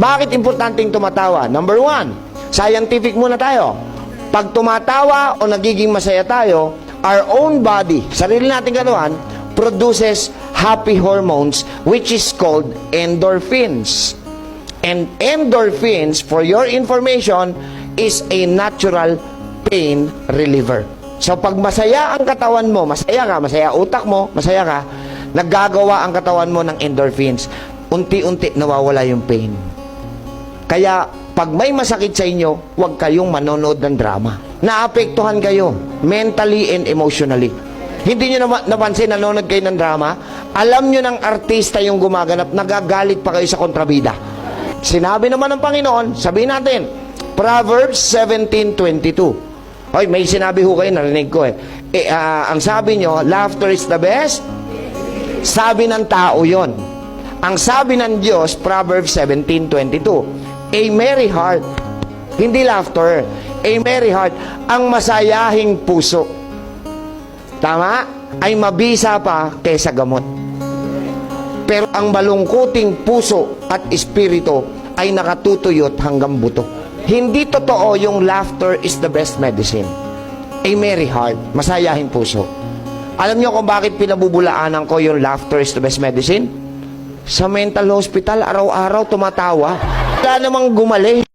Bakit importanteng tumatawa? Number one, scientific muna tayo. Pag tumatawa o nagiging masaya tayo, our own body, sarili nating katawan, produces happy hormones which is called endorphins. And endorphins, for your information, is a natural pain reliever. So pag masaya ang katawan mo, masaya ka, masaya utak mo, masaya ka, naggagawa ang katawan mo ng endorphins. Unti-unti nawawala yung pain. Kaya pag may masakit sa inyo, huwag kayong manonood ng drama. Naapektuhan kayo mentally and emotionally. Hindi nyo napansin nanonood kayo ng drama? Alam nyo ng artista yung gumaganap, nagagalit pa kayo sa kontrabida. Sinabi naman ng Panginoon, sabihin natin, Proverbs 17.22. Hoy, may sinabi ho kayo, narinig ko eh. eh ah, ang sabi nyo, laughter is the best. Sabi ng tao yon. Ang sabi ng Diyos, Proverbs 17.22, A merry heart, hindi laughter, a merry heart, ang masayahing puso. Tama? Ay mabisa pa kaysa gamot. Pero ang malungkuting puso at espiritu ay nakatutuyot hanggang buto. Hindi totoo yung laughter is the best medicine. A merry heart, masayahing puso. Alam niyo kung bakit pinabubulaanan ko yung laughter is the best medicine? Sa mental hospital, araw-araw tumatawa. Wala namang gumaling.